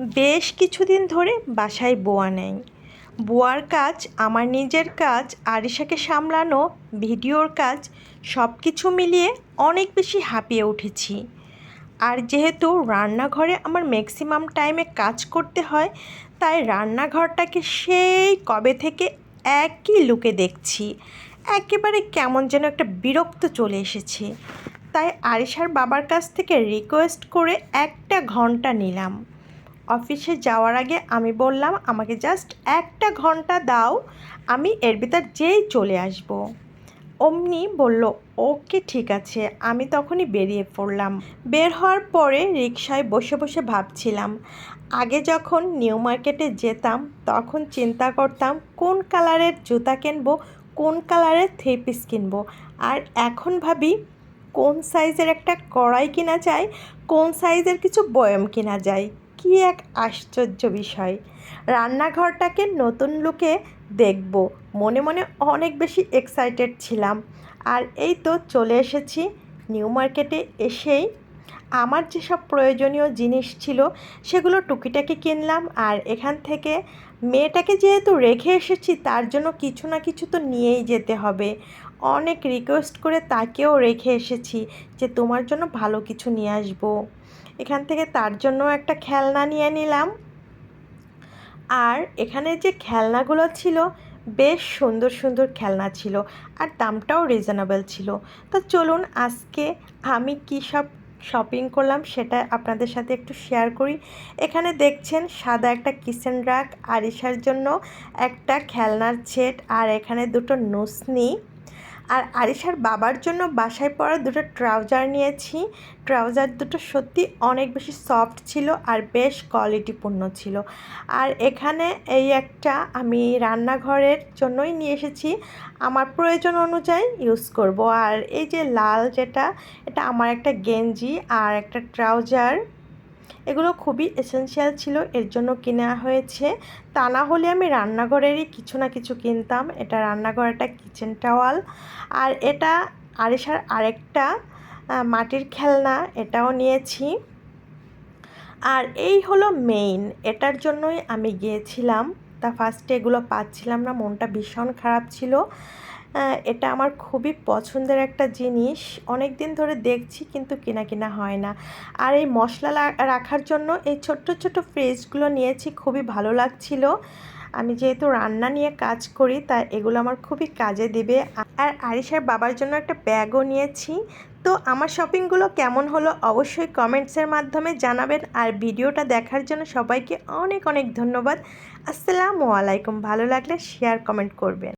বেশ কিছুদিন ধরে বাসায় বোয়া নেই। বোয়ার কাজ, আমার নিজের কাজ, আরিশাকে সামলানো, ভিডিওর কাজ সব কিছু মিলিয়ে অনেক বেশি হাঁপিয়ে উঠেছি। আর যেহেতু রান্নাঘরে আমার ম্যাক্সিমাম টাইমে কাজ করতে হয়, তাই রান্নাঘরটাকে সেই কবে থেকে একই লুকে দেখছি। একেবারে কেমন যেন একটা বিরক্ত চলে এসেছে। তাই আরিশার বাবার কাছ থেকে রিকোয়েস্ট করে একটা ঘণ্টা নিলাম। অফিসে যাওয়ার আগে আমি বললাম, আমাকে জাস্ট একটা ঘণ্টা দাও, আমি এর ভিতর যেই চলে আসব। অমনি বলল, ওকে, ঠিক আছে। আমি তখনই বেরিয়ে পড়লাম। বের হওয়ার পরে রিক্সায় বসে বসে ভাবছিলাম, আগে যখন নিউ মার্কেটে যেতাম, তখন চিন্তা করতাম, কোন কালারের জুতা কিনবো, কোন কালারের থ্রি পিস কিনবো। আর এখন ভাবি, কোন সাইজের একটা কড়াই কিনা যায়, কোন সাইজের কিছু বয়ম কিনা যায়। কি এক আশ্চর্য বিষয়। রান্নাঘরটাকে নতুন লুকে দেখব। মনে মনে অনেক বেশি এক্সাইটেড ছিলাম। আর এই তো চলে এসেছি নিউ মার্কেটে এসেই। আমার যেসব প্রয়োজনীয় জিনিস ছিল, সেগুলো টুকিটাকি কিনলাম। আর এখান থেকে মেয়েটাকে যেহেতু রেখে এসেছি, তার জন্য কিছু না কিছু তো নিয়েই যেতে হবে। অনেক রিকোয়েস্ট করে তাকেও রেখে এসেছি যে তোমার জন্য ভালো কিছু নিয়ে আসব। এখান থেকে তার জন্য একটা খেলনা নিয়ে নিলাম। আর এখানে যে খেলনাগুলো ছিল, বেশ সুন্দর সুন্দর খেলনা ছিল আর দামটাও রিজনেবল ছিল। তো চলুন আজকে আমি কী সব শপিং করলাম সেটা আপনাদের সাথে একটু শেয়ার করি। এখানে দেখছেন সাদা একটা কিচেন রাক আরিশার জন্য একটা খেলনার সেট আর এখানে দুটো নোসনি আর আরিশার বাবার জন্য বাসায় পরা দুটো ট্রাউজার নিয়েছি। ট্রাউজার দুটো সত্যি অনেক বেশি সফট ছিল আর বেশ কোয়ালিটিপূর্ণ ছিল। আর এখানে এই একটা আমি রান্নাঘরের জন্যই নিয়ে এসেছি। আমার প্রয়োজন অনুযায়ী ইউজ করব। আর এই যে লাল যেটা, এটা আমার একটা গেঞ্জি আর একটা ট্রাউজার এগুলো খুবই এসেন্সিয়াল ছিল, এর জন্য কেনা হয়েছে? তা না হলে আমি রান্নাঘরেরই কিছু না কিছু কিনতাম। এটা রান্নাঘর, একটা কিচেন টাওয়াল আর এটা আরিসার আরেকটা মাটির খেলনা, এটাও নিয়েছি। আর এই হলো মেইন এটার জন্যই আমি গিয়েছিলাম। তা ফার্স্টে এগুলো পাচ্ছিলাম না, মনটা ভীষণ খারাপ ছিল। এটা আমার খুবই পছন্দের একটা জিনিস। অনেক দিন ধরে দেখছি কিন্তু কেনা কেনা হয় না। আর এই মশলা রাখার জন্য এই ছোট্ট ছোট্ট ফ্রিজগুলো নিয়েছি, খুবই ভালো লাগছিল। আমি যেহেতু রান্না নিয়ে কাজ করি তাই এগুলো আমার খুবই কাজে দেবে। আর আরিশার বাবার জন্য একটা ব্যাগও নিয়েছি। তো আমার শপিংগুলো কেমন হলো অবশ্যই কমেন্টসের মাধ্যমে জানাবেন। আর ভিডিওটা দেখার জন্য সবাইকে অনেক অনেক ধন্যবাদ। আসসালামু আলাইকুম। ভালো লাগলে শেয়ার কমেন্ট করবেন।